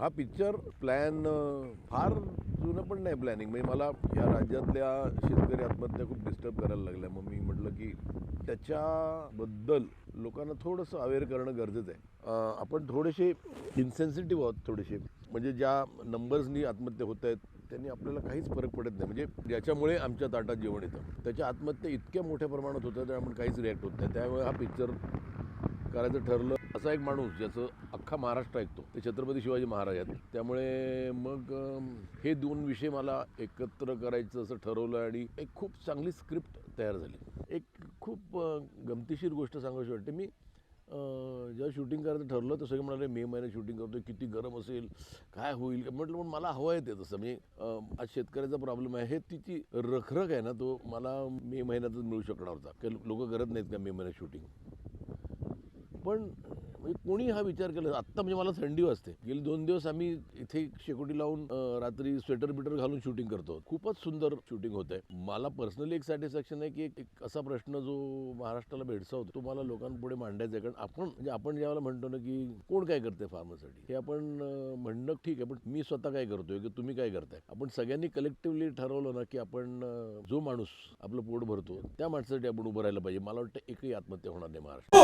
हा picture plan फार जुनं पण नाही प्लॅनिंग म्हणजे मला या राज्यातल्या शेतकरी आत्महत्या खूप डिस्टर्ब करायला लागल्या. मग मी म्हटलं की त्याच्याबद्दल लोकांना थोडंसं अवेअर करणं गरजेचं आहे. आपण थोडेसे इन्सेन्सिटिव्ह आहोत थोडेसे. म्हणजे ज्या नंबर्सनी आत्महत्या होत आहेत त्यांनी आपल्याला काहीच फरक पडत नाही. म्हणजे ज्याच्यामुळे आमच्या ताटात जेवण येतं. त्याच्या आत्महत्या इतक्या मोठ्या प्रमाणात होत्या त्या आपण काहीच रिॲक्ट होत नाही. त्यामुळे हा पिक्चर करायचं ठरलं असा एक माणूस ज्याचं अख्खा महाराष्ट्र ऐकतो. ते छत्रपती शिवाजी महाराज आहेत. त्यामुळे मग हे दोन विषय मला एकत्र करायचं असं ठरवलं आणि एक खूप चांगली स्क्रिप्ट तयार झाली. एक खूप गमतीशीर गोष्ट सांगायची वाटते. मी जेव्हा शूटिंग करायचं ठरलं तर सगळे म्हणाले मे महिन्यात शूटिंग करतोय किती गरम असेल काय होईल? म्हटलं पण मला हवं आहे ते तसं. म्हणजे आज शेतकऱ्याचा प्रॉब्लेम आहे. हे तिची रखरख आहे ना तो मला मे महिन्यातच मिळू शकणार होता. लोक करत नाहीत का मे महिन्यात शूटिंग? पण म्हणजे कोणी हा विचार केला? आत्ता म्हणजे मला थंडी वाजते. गेले दोन दिवस आम्ही इथे शेकोटी लावून रात्री स्वेटर बिटर घालून शूटिंग करतो. खूपच सुंदर शूटिंग होत आहे मला पर्सनली एक सॅटिस्फॅक्शन आहे की एक- असा प्रश्न जो महाराष्ट्राला भेडसावतो तो मला लोकांपुढे मांडायचा आहे. कारण आपण म्हणजे आपण ज्यावेळेला म्हणतो ना की कोण काय करते फार्मरसाठी हे आपण म्हणणं ठीक आहे पण मी स्वतः काय करतोय की तुम्ही काय करताय? आपण सगळ्यांनी कलेक्टिव्हली ठरवलं ना की आपण जो माणूस आपलं पोट भरतो त्या माणसासाठी आपण उभं राहिलं पाहिजे. मला वाटतं एकही आत्महत्या होणार नाही महाराष्ट्र